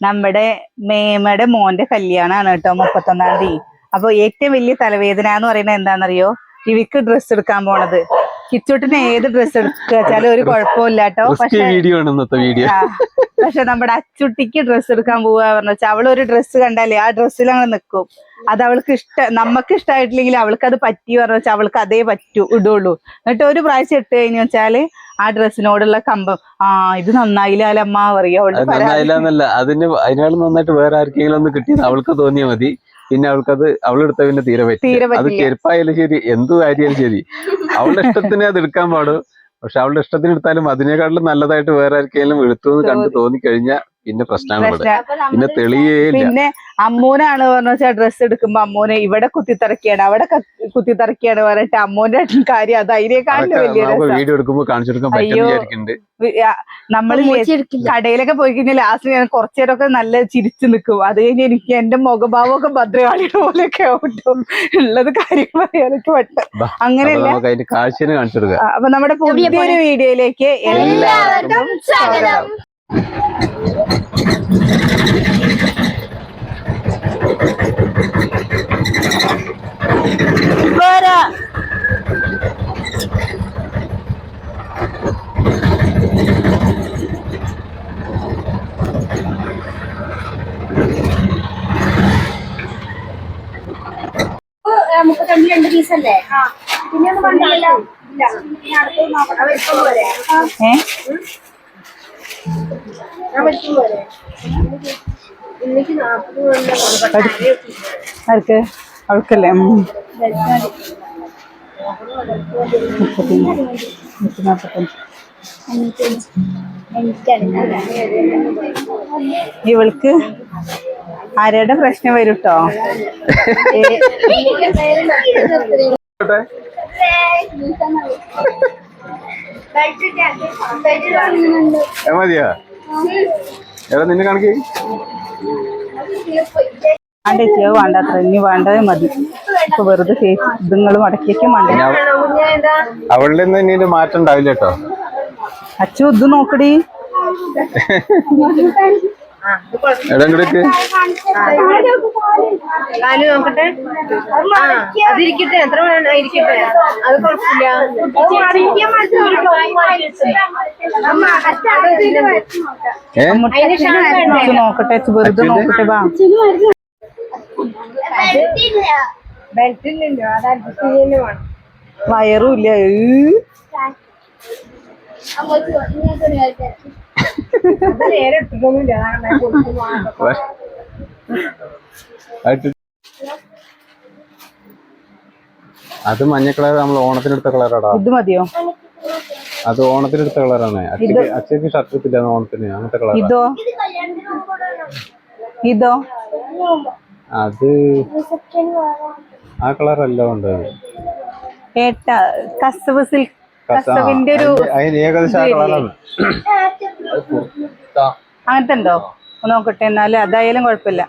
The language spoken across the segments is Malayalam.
നമ്മുടെ മേമയുടെ മോന്റെ കല്യാണമാണ് കേട്ടോ മുപ്പത്തൊന്നാം തീയതി. അപ്പൊ ഏറ്റവും വലിയ തലവേദന എന്ന് പറയുന്നത് എന്താണെന്നറിയോ? ഇവക്ക് ഡ്രസ്സ് എടുക്കാൻ പോണത്. കിച്ചുട്ടിന് ഏത് ഡ്രസ്സ് എടുക്കുക വെച്ചാലും ഒരു കുഴപ്പമില്ല കേട്ടോ. പക്ഷേ പക്ഷെ നമ്മുടെ അച്ചുട്ടിക്ക് ഡ്രസ്സ് എടുക്കാൻ പോവാ പറഞ്ഞു വെച്ചാൽ അവൾ ഒരു ഡ്രസ്സ് കണ്ടാലേ ആ ഡ്രസ്സിൽ അങ്ങ് നിൽക്കും അത് അവൾക്ക് ഇഷ്ട നമുക്ക് ഇഷ്ടമായിട്ടില്ലെങ്കിൽ അവൾക്ക് അത് പറ്റി പറഞ്ഞു വെച്ചാൽ അവൾക്ക് അതേ പറ്റൂ ഇടുള്ളൂ. എന്നിട്ട് ഒരു പ്രാവശ്യം ഇട്ട് കഴിഞ്ഞു വെച്ചാൽ ആ ഡ്രസ്സിനോടുള്ള കമ്പം. ആ ഇത് നന്നായില്ല അമ്മ പറയും. അവളുടെ അത് പരാതി. നന്നായില്ല അതിന് അതിനേക്കാൾ നന്നായിട്ട് വേറെ ആർക്കെങ്കിലും ഒന്ന് കിട്ടിയത് അവൾക്ക് തോന്നിയ മതി. പിന്നെ അവൾക്കത് അവളെടുത്ത പിന്നെ തീരെ അത്. ചെരുപ്പായാലും ശരി എന്തു കാര്യമായാലും ശരി. അവളുടെ ഇഷ്ടത്തിന് അത് എടുക്കാൻ പാടും. പക്ഷെ അവളുടെ ഇഷ്ടത്തിന് എടുത്താലും അതിനേക്കാളും നല്ലതായിട്ട് വേറെ ആർക്കെങ്കിലും എടുത്തു എന്ന് കണ്ട് തോന്നിക്കഴിഞ്ഞാൽ പിന്നെ പ്രശ്നമാണ് പിന്നെ തെളിയേ ഇല്ല. പിന്നെ അമ്മൂനാണ് പറഞ്ഞു വെച്ചാൽ ഡ്രസ്സ് എടുക്കുമ്പോ അമ്മൂനെ ഇവിടെ കുത്തിത്തിറക്കിയാണ് അവിടെ കുത്തിത്തിറക്കിയാണ് പറഞ്ഞിട്ട് അമ്മൂന്റെ കാര്യം അത് അതിനേക്കാളും വലിയ അയ്യോ. നമ്മൾ നമ്മൾ കടയിലൊക്കെ പോയി കഴിഞ്ഞാൽ ലാസ്റ്റ് ഞാൻ കുറച്ചു നേരമൊക്കെ നല്ല ചിരിച്ചു നിൽക്കും. അത് കഴിഞ്ഞ് എനിക്ക് എന്റെ മുഖഭാവം ഒക്കെ ഭദ്രകാളിയുടെ പോലെയൊക്കെ ആവട്ടും. ഉള്ളത് കാര്യം പറയാനൊക്കെ പെട്ട അങ്ങനെയല്ല. അപ്പൊ നമ്മുടെ പുതിയൊരു വീഡിയോയിലേക്ക് എല്ലാവർക്കും സ്വാഗതം. രണ്ട് പീസല്ലേ പിന്നെ ഒന്നും കണ്ടില്ലല്ലോ ഏ? ആർക്ക്? അവൾക്കല്ലേ. മുപ്പത്തി നൂറ്റി നാപ്പത്തഞ്ച് ഇവൾക്ക് ആരുടെ പ്രശ്നം വരും കേട്ടോ മതിയാ? എടാ നിന്നെ കാണിക്കേ. വേണ്ട ചെയ്യോ വേണ്ട അത്ര ഇനി വേണ്ടത് മതി. ഇപ്പൊ വെറുതെ ഇതുങ്ങളും മടക്കിയേക്കും വേണ്ട അവളുടെ നിന്ന് ഇനി മാറ്റം ഉണ്ടാവില്ല കേട്ടോ. അച്ചു ഇത് നോക്കടി. കാൽ നോക്കട്ടെ. അതിരിക്കട്ടെ. എത്ര ഇരിക്കട്ടെ. അത് കുഴപ്പമില്ല. നോക്കട്ടെ വെറുതെ? നോക്കട്ടെ വാ. ബെൽറ്റില്ലല്ലോ അത് അഡ്ജസ്റ്റ് ചെയ്യുന്നു വേണം. വയറും ഇല്ല. ഏ. അത് മഞ്ഞ കളർ നമ്മൾ ഓണത്തിനെടുത്ത കളറാടാ ഇത് മതിയോ? അത് ഓണത്തിനെടുത്ത കളറാണ് അച്ഛക്ക് ഷർട്ട് എടുത്തില്ല ഓണത്തിന്. അങ്ങനത്തെ കളർ ഇതോ? ഇതോ? അത് ആ കളറല്ല ഉണ്ട്. ഏട്ടാ കസവ് സിൽക്ക് കസവിന്റെ ഒരു അങ്ങനത്തെ ഉണ്ടോ നോക്കട്ടെ എന്നാലും അതായാലും കുഴപ്പമില്ല.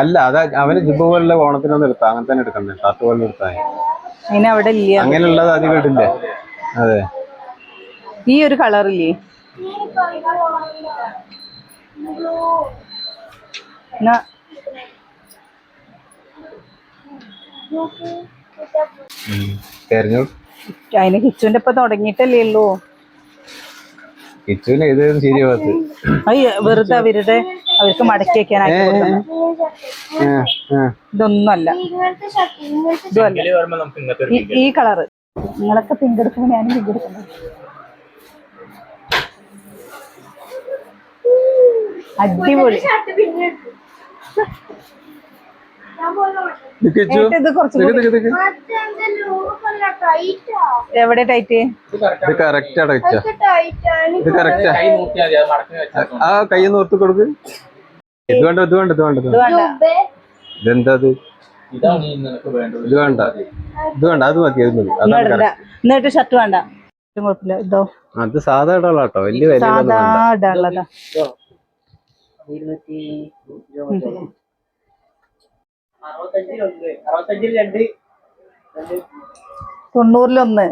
അല്ല അത് അവന് ജിബ് പോലുള്ള ഓണത്തിനൊന്നും എടുത്താ. അങ്ങനെ തന്നെ എടുക്കണ്ടേ? ഷർട്ട് പോലെ എടുത്താ. അതിന് അവിടെ ഇല്ല. അങ്ങനെയുള്ളത് അധികം ഇടില്ലേ? അതെ. ഈ ഒരു കളർ ഇല്ലേ? എന്നാ തെരഞ്ഞു അതിന് കിച്ചുവിന്റെ ഇപ്പൊ തുടങ്ങിയിട്ടല്ലേ ഉള്ളൂ. കിച്ചുവിന് ഇത് ശരിയാവാത്ത വെറുതെ അവരുടെ അവർക്ക് മടക്കി വെക്കാൻ. ഇതൊന്നുമല്ല ഇതുമല്ല. ഈ- കളറ്. നിങ്ങളൊക്കെ പിങ്ക് എടുക്കുമ്പോൾ ഞാനും പിങ്ക് എടുക്കുന്നത് അടിപൊളി. എവിടെ ടൈറ്റ് ഇത് കറക്റ്റ് ഇത് കറക്റ്റാ ആ. കൈ നോർത്ത് കൊടുക്ക്. ഇത് വേണ്ട ഇത് വേണ്ട ഇത് വേണ്ട ഇത് ഇത് വേണ്ട. വേണ്ട ഇതെന്താ ഇത് ഇത് വേണ്ട. ഇത് വേണ്ട അത് മതി അത് മതി. എന്നിട്ട് ഷർട്ട് വേണ്ട. ഒരു കുഴപ്പമില്ല. ഇതോ. അത് സാധാ ഇടാനുള്ള കേട്ടോ വലിയ വില സാധാ ഇടാനുള്ളതാ തൊണ്ണൂറിലൊന്ന്.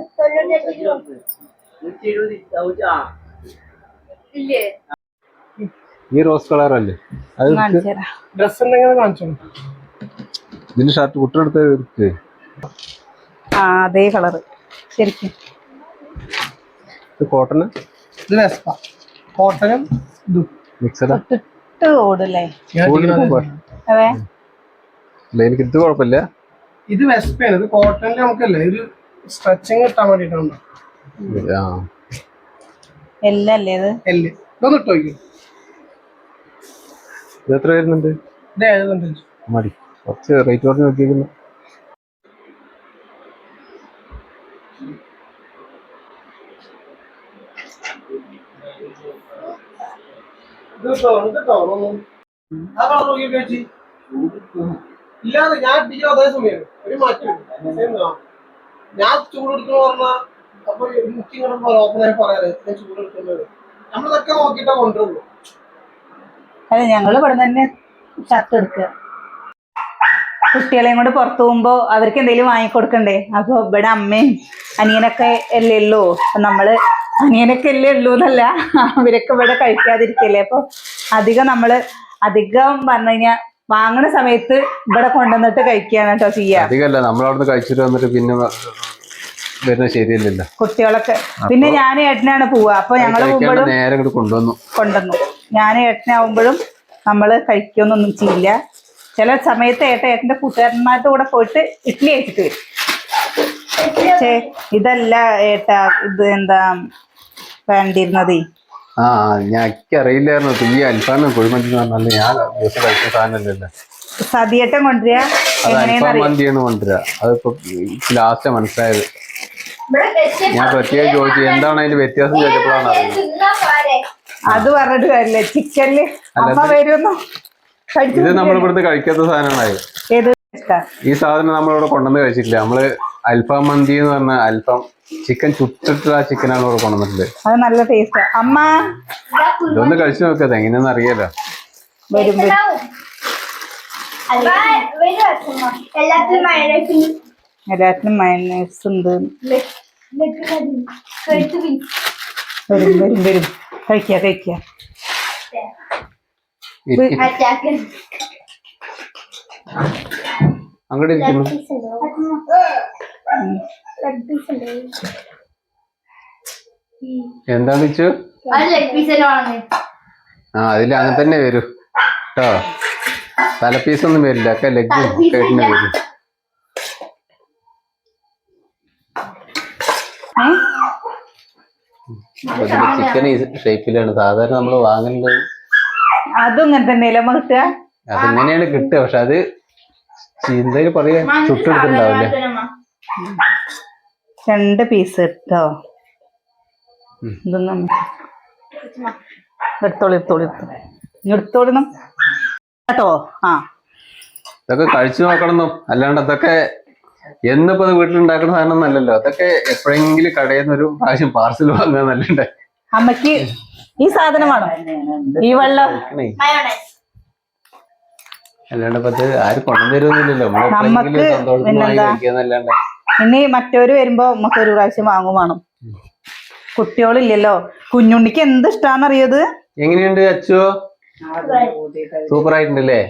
ഈ റോസ് കളർ അല്ലേ അത് ഡ്രസ് എന്തെങ്കിലും കാണിച്ചു? ഇതിന്റെ ഷർട്ട് കുട്ടിയെടുത്ത് എടുക്ക് ആ അതേ കളറ്. ശരിക്കും. ഇത് കോട്ടൺ ഇത് വെസ്പ. കോട്ടനും ഇതും. മിക്സഡാ? ഇട്ട് ഓടല്ലേ ഞാൻ അതെ എനിക്ക് ഇത് കുഴപ്പമില്ല. ഇത് വെസ്പയാണ് ഇത് കോട്ടണിൽ നമുക്കല്ലേ ഒരു സ്ട്രെച്ചിങ് കിട്ടാൻ വേണ്ടിയിട്ടാണ് ആ. അല്ലേ ഇത്? എല്ല്. ഇതൊന്ന് ഇട്ടോ ഇത് ഇത് എത്ര വരുന്നുണ്ട്? മതി. കുറച്ച് റേറ്റ് കുറച്ച് നോക്കിയിരിക്കുന്നു. ഇത് ഇട്ടോ ഒന്ന് ആ കളർ നോക്കി ചേച്ചി. ഇല്ലാതെ ഞാൻ ടീച്ചർ അതേ സമയം. ഒരു മാറ്റം ഞാൻ ചൂടെടുക്കണ പറഞ്ഞാൽ അപ്പൊ എനിക്ക് ഓപ്പണായി പറയാറ്. ഞാൻ ചൂടെടുക്കുന്നത് നമ്മളിതൊക്കെ നോക്കിയിട്ടേ കൊണ്ടുള്ളൂ അല്ല ഞങ്ങൾ ഇവിടെ തന്നെ ഷർട്ട് എടുക്കുക. കുട്ടികളെയും കൊണ്ട് പുറത്തു പോകുമ്പോ അവർക്ക് എന്തെങ്കിലും വാങ്ങിക്കൊടുക്കണ്ടേ അപ്പൊ ഇവിടെ അമ്മയും അനിയനൊക്കെ അല്ലേ ഉള്ളൂ. അപ്പൊ നമ്മൾ അനിയനൊക്കെ അല്ലേ ഉള്ളൂ എന്നല്ല അവരൊക്കെ ഇവിടെ കഴിക്കാതിരിക്കല്ലേ? അപ്പൊ അധികം നമ്മൾ അധികം പറഞ്ഞു കഴിഞ്ഞാൽ വാങ്ങണ സമയത്ത് ഇവിടെ കൊണ്ടുവന്നിട്ട് കഴിക്കുകയാണ് കേട്ടോ ചെയ്യാ. അധികമല്ല നമ്മളവിടുന്ന് കഴിച്ചിട്ട് വന്നിട്ട് പിന്നെ വരുന്നത് ശരിയല്ലല്ലോ. കുട്ടികളൊക്കെ. പിന്നെ ഞാൻ ഏട്ടനാണ് പോവുക. അപ്പൊ ഞങ്ങൾ നേരെ കൊണ്ടുവന്നു. കൊണ്ടുവന്നു. ഞാൻ ഏട്ടനാവുമ്പോഴും നമ്മൾ കഴിക്കൊന്നൊന്നും ചെയ്യില്ല. ചില സമയത്ത് ഏട്ട ഏട്ടന്റെ കൂട്ടുകാരന്മാരുടെ കൂടെ പോയിട്ട് ഇഡ്ഡലി കഴിച്ചിട്ട് വരും. പക്ഷേ ഇതല്ല ഏട്ട ഇത് എന്താ വേണ്ടിയിരുന്നതേ? ആ ഞാൻ അറിയില്ലായിരുന്നു. ഇപ്പൊ ഈ കുഴിമന്തി എന്ന് പറഞ്ഞാൽ ഞാൻ ദിവസം കഴിക്കുന്ന സാധനമല്ലല്ലോ. സതിയേട്ടൻ കൊണ്ടുവരിക അത് അൽഫാം മന്തിയാണ് കൊണ്ടുവരിക അതിപ്പോ ലാസ്റ്റ് മനസ്സിലായത്. ഞാൻ പ്രത്യേകം ചോദിച്ചു എന്താണ് അതിന്റെ വ്യത്യാസം ചോദിച്ചപ്പോഴാണ് അത് പറഞ്ഞിട്ട് കാര്യമില്ല. ചിക്കനിൽ അമ്മ വരുന്നു ഇത് നമ്മൾ ഇവിടുന്ന് കഴിക്കാത്ത സാധനങ്ങളായി? ഈ സാധനം നമ്മളിവിടെ കൊണ്ടുവന്ന് കഴിച്ചിട്ടില്ല. നമ്മൾ അൽഫാം മന്തി എന്ന് പറഞ്ഞ അൽഫാം ചിക്കൻ ചുട്ടിട്ടുള്ള ചിക്കനാണ് ഇവിടെ കൊണ്ടുവന്നിട്ടുണ്ട് അത് നല്ല ടേസ്റ്റ് അമ്മ? ഇതൊന്ന് കഴിച്ചു നോക്കാം എങ്ങനെയാന്ന് അറിയാലോ. എല്ലാത്തിനും മയണൈസ് ഉണ്ട്. വരും വരും വരും. കഴിക്കുക കഴിക്കുക ഇരിക്ക്. അറ്റാക്ക് അങ്ങോട്ട് ഇരിക്കുന്നു എന്താ വെച്ചു അത് ലെഗ് പീസ് ആണ്? ആ അതിൽ അങ്ങനെ തന്നെ വരൂ. കേട്ടോ തല പീസൊന്നും വരില്ല. ഒക്കെ ലെഗ് കേട്ടിന് വരും. ചിക്കൻ ഈ ഷേപ്പിലാണ് സാധാരണ നമ്മൾ വാങ്ങുന്നത് അതും അതെങ്ങനെയാണ് തന്നെയല്ലേ അമ്മ കിട്ടുക? അതിങ്ങനെയാണ് കിട്ടുക. പക്ഷെ അത് എന്തായാലും പറയാ ചുട്ടെടുത്തിണ്ടാവില്ല രണ്ട് പീസ് എടുത്തോ. ഇതൊന്നും എടുത്തോളി എടുത്തോളി കേട്ടോ? ആ. ഇതൊക്കെ കഴിച്ചു നോക്കണം അല്ലാണ്ട് അതൊക്കെ എന്നിപ്പോ അത് വീട്ടിലുണ്ടാക്കുന്ന സാധനം അല്ലല്ലോ അതൊക്കെ എപ്പോഴെങ്കിലും കടയിൽ നിന്ന് ഒരു പ്രാവശ്യം പാർസൽ വാങ്ങുക നല്ലണ്ടേ അമ്മയ്ക്ക് ഈ സാധനമാണോ ഈ വെള്ളം. അല്ലാണ്ട് ആരും നമുക്ക് പിന്നെന്താ? ഇനി മറ്റവര് വരുമ്പോ നമുക്ക് ഒരു പ്രാവശ്യം വാങ്ങും വേണം. കുട്ടികളില്ലല്ലോ. കുഞ്ഞുണ്ണിക്ക് എന്ത് ഇഷ്ടാന്നറിയത്? എങ്ങനെയുണ്ട് അച്ചോ? സൂപ്പർ ആയിട്ടുണ്ടല്ലേ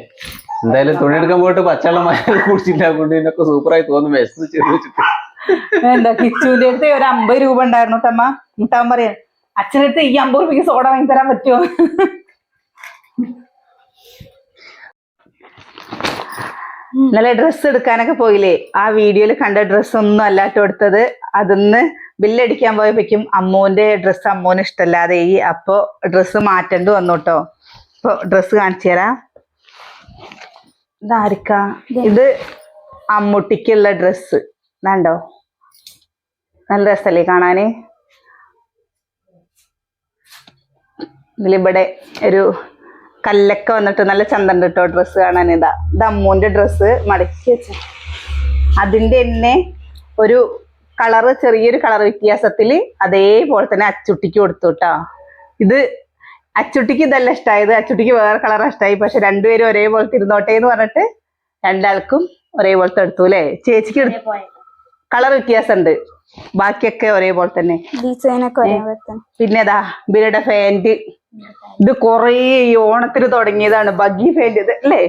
എന്തായാലും തുണി എടുക്കാൻ പോയിട്ട് പച്ചവെള്ളം മഴ കുടിച്ചില്ല. കൊണ്ട് ഇതിനൊക്കെ സൂപ്പറായി തോന്നും വിശന്ന് ചെറിയ എന്താ കിച്ചുവിന്റെ അടുത്ത് ഒരു അമ്പത് രൂപ ഉണ്ടായിരുന്നു കേട്ടമ്മ മുട്ടാൻ പറയാ അച്ഛനടുത്ത് ഈ അമ്പത് രൂപയ്ക്ക് സോഡ വാങ്ങി തരാൻ പറ്റുമോ? ഇന്നലെ ഡ്രസ്സ് എടുക്കാനൊക്കെ പോയില്ലേ? ആ വീഡിയോയിൽ കണ്ട ഡ്രസ്സ് ഒന്നും അല്ലാട്ടോ എടുത്തത് അതിന്ന് ബില്ലടിക്കാൻ പോയപ്പോഴേക്കും അമ്മൂന്റെ ഡ്രസ്സ് അമ്മൂന് ഇഷ്ടമല്ലാതെ ഈ അപ്പോ ഡ്രസ്സ് മാറ്റേണ്ടി വന്നു കേട്ടോ അപ്പൊ ഡ്രസ്സ് കാണിച്ചു തരാം. ഇതാരിക്ക ഇത്. അമ്മൂട്ടിക്കുള്ള ഡ്രസ്സ് വേണ്ടോ നല്ല രസല്ലേ കാണാന്? ഇതിലിവിടെ ഒരു കല്ലൊക്കെ വന്നിട്ട് നല്ല ചന്തണ്ട് കേട്ടോ ഡ്രസ്സ് കാണാൻ. ഇതാ ഇത് അമ്മൂന്റെ ഡ്രസ്സ് മടക്കി വെച്ച. അതിന്റെ തന്നെ ഒരു കളറ് ചെറിയൊരു കളർ വ്യത്യാസത്തിൽ അതേപോലെ തന്നെ അച്ചുട്ടിക്ക് കൊടുത്തു കേട്ടോ ഇത് അച്ചുട്ടിക്ക് ഇതല്ല ഇഷ്ടമായത് അച്ചുട്ടിക്ക് വേറെ കളർ ഇഷ്ടമായി പക്ഷെ രണ്ടുപേരും ഒരേപോലെ ഇരുന്നോട്ടെ എന്ന് പറഞ്ഞിട്ട് രണ്ടാൾക്കും ഒരേപോലത്തെ എടുത്തു അല്ലേ ചേച്ചിക്ക് കളർ വ്യത്യാസമുണ്ട് ബാക്കിയൊക്കെ ഒരേപോലെ തന്നെ. ഡിസൈനൊക്കെ പിന്നെ ഇതാ ബിരുടെ ഫാന്റ് ഇത് കൊറേ ഈ ഓണത്തിന് തുടങ്ങിയതാണ്. ബഗി ഫൈൻഡ് ഇത് അല്ലേ?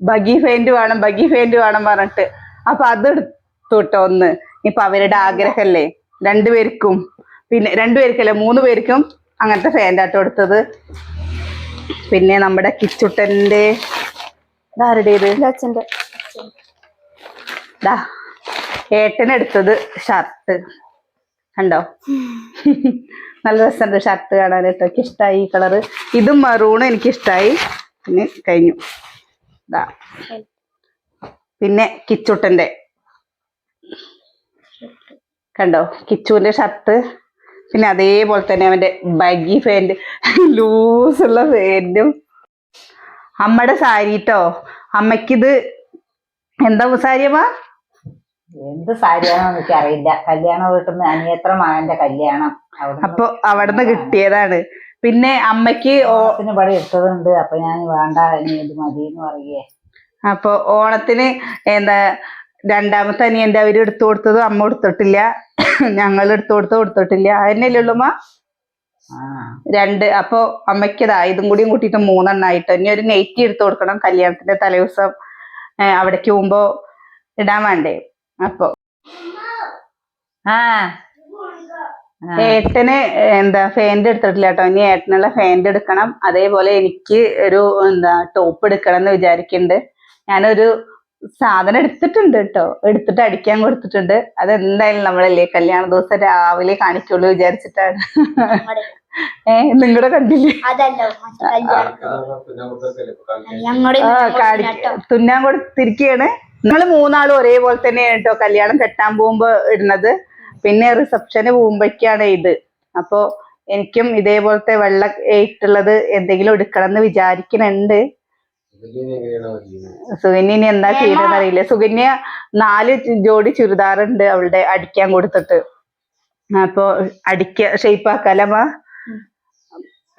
ബഗി ഫൈൻഡ് വേണം ബഗി ഫൈൻഡ് വേണം പറഞ്ഞിട്ട്. അപ്പൊ അത് എടുത്തു കേട്ടോ ഒന്ന്. ഇപ്പൊ അവരുടെ ആഗ്രഹമല്ലേ രണ്ടുപേർക്കും പിന്നെ രണ്ടുപേർക്കല്ലേ മൂന്ന് പേർക്കും അങ്ങനത്തെ ഫാന്റ് എടുത്തത്. പിന്നെ നമ്മുടെ കിച്ചുട്ടന്റെ അച്ഛന്റെ ദാ ഏട്ടനെടുത്തത് ഷർട്ട്. കണ്ടോ? നല്ല രസമുണ്ട് ഷർട്ട് കാണാനായിട്ട് എനിക്ക് ഇഷ്ടമായി ഈ കളറ്. ഇതും മറൂണും എനിക്ക് ഇഷ്ടമായി പിന്നെ കഴിഞ്ഞു. ഇതാ പിന്നെ കിച്ചുട്ടന്റെ കണ്ടോ? കിച്ചുവിന്റെ ഷർട്ട്. പിന്നെ അതേപോലെ തന്നെ അവന്റെ ബഗി ഫാന്റ് ലൂസുള്ള ഫാന്റും അമ്മയുടെ സാരി കേട്ടോ അമ്മയ്ക്കിത് എന്താ സാരിയമ്മ എന്ത് സാരിയാണെന്ന് എനിക്ക് അറിയില്ല. കല്യാണ വീട്ടിൽ നിന്ന് അനിയത്ര മകന്റെ കല്യാണം. അപ്പൊ അവിടുന്ന് കിട്ടിയതാണ്. പിന്നെ അമ്മയ്ക്ക് ഓ ഓണത്തിന് ഇവിടെ എടുത്തതുണ്ട് അപ്പൊ ഞാൻ വേണ്ട ഇനി ഇത് മതി എന്ന് പറയേ അപ്പൊ ഓണത്തിന് എന്താ രണ്ടാമത്തെ അനിയന്റെ അവർ എടുത്തു കൊടുത്തതും അമ്മ കൊടുത്തിട്ടില്ല. ഞങ്ങൾ എടുത്തു കൊടുത്തു കൊടുത്തിട്ടില്ല. അതന്നെയല്ലേ ഉള്ളൂമ്മ രണ്ട്. അപ്പൊ അമ്മയ്ക്കതാ ഇതും കൂടിയും കൂട്ടിയിട്ട് മൂന്നെണ്ണായിട്ട് ഇനി ഒരു നെയ്റ്റി എടുത്തു കൊടുക്കണം കല്യാണത്തിന്റെ തലേദിവസം ദിവസം അവിടേക്ക് പോകുമ്പോ ഇടാൻ വേണ്ടേ? അപ്പൊ ആ. ഏട്ടന് എന്താ ഫാന്റ് എടുത്തിട്ടില്ല കേട്ടോ. ഇനി ഏട്ടനുള്ള ഫാന്റ് എടുക്കണം. അതേപോലെ എനിക്ക് ഒരു എന്താ ടോപ്പ് എടുക്കണം എന്ന് വിചാരിക്കുന്നുണ്ട് ഞാനൊരു സാധനം എടുത്തിട്ടുണ്ട് കേട്ടോ. എടുത്തിട്ട് അടിക്കാൻ കൊടുത്തിട്ടുണ്ട്. അതെന്തായാലും നമ്മളല്ലേ കല്യാണ ദിവസം രാവിലെ കാണിക്കുള്ളൂ വിചാരിച്ചിട്ടാണ്. ഏ നിങ്ങളുടെ കണ്ടില്ലേ? തുന്നാൻ കൊടുത്തിരിക്കുകയാണ് നിങ്ങൾ മൂന്നാളും ഒരേപോലെ തന്നെ കേട്ടോ കല്യാണം കെട്ടാൻ പോകുമ്പോ ഇടുന്നത്. പിന്നെ റിസപ്ഷന് പോകുമ്പോഴേക്കാണ് ഇത്. അപ്പോ എനിക്കും ഇതേപോലത്തെ വെള്ള ഇട്ടുള്ളത് എന്തെങ്കിലും എടുക്കണം എന്ന് വിചാരിക്കുന്നുണ്ട്. സുകന്യ ഇനി എന്താ ചെയ്യുന്നത് അറിയില്ല. സുകന്യ നാല് ജോഡി ചുരിദാറുണ്ട് അവളുടെ അടിക്കാൻ കൊടുത്തിട്ട്. അപ്പൊ അടിക്ക ഷേപ്പാക്കാലമ്മ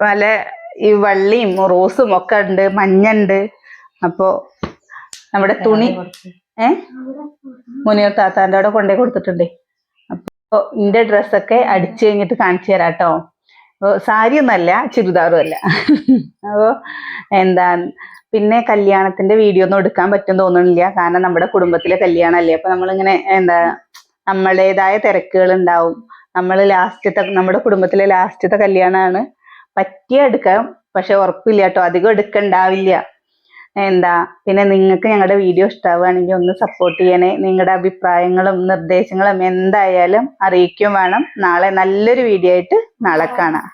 പല ഈ വള്ളിയും റോസും ഒക്കെ ഉണ്ട് മഞ്ഞുണ്ട് അപ്പോ നമ്മുടെ തുണി. ഏ? മുനിയർ താത്താന്റെ അവിടെ കൊണ്ടേ കൊടുത്തിട്ടുണ്ടേ. അപ്പൊ എന്റെ ഡ്രസ്സൊക്കെ അടിച്ചു കഴിഞ്ഞിട്ട് കാണിച്ചു തരാം കേട്ടോ. അപ്പൊ സാരി ഒന്നല്ല ചുരിദാറും അല്ല. അപ്പോ എന്താ പിന്നെ കല്യാണത്തിന്റെ വീഡിയോ ഒന്നും എടുക്കാൻ പറ്റും തോന്നുന്നില്ല കാരണം നമ്മുടെ കുടുംബത്തിലെ കല്യാണമല്ലേ. അപ്പൊ നമ്മളിങ്ങനെ എന്താ നമ്മളുടേതായ തിരക്കുകൾ ഉണ്ടാവും നമ്മൾ ലാസ്റ്റത്തെ നമ്മുടെ കുടുംബത്തിലെ ലാസ്റ്റത്തെ കല്യാണമാണ് പറ്റിയ എടുക്കാം പക്ഷെ ഉറപ്പില്ല കേട്ടോ. അധികം എടുക്കണ്ടാവില്ല. എന്താ പിന്നെ നിങ്ങൾക്ക് ഞങ്ങളുടെ വീഡിയോ ഇഷ്ടമാവുകയാണെങ്കിൽ ഒന്ന് സപ്പോർട്ട് ചെയ്യണേ. നിങ്ങളുടെ അഭിപ്രായങ്ങളും നിർദ്ദേശങ്ങളും എന്തായാലും അറിയിക്കും വേണം. നാളെ നല്ലൊരു വീഡിയോ ആയിട്ട് നാളെ കാണാം.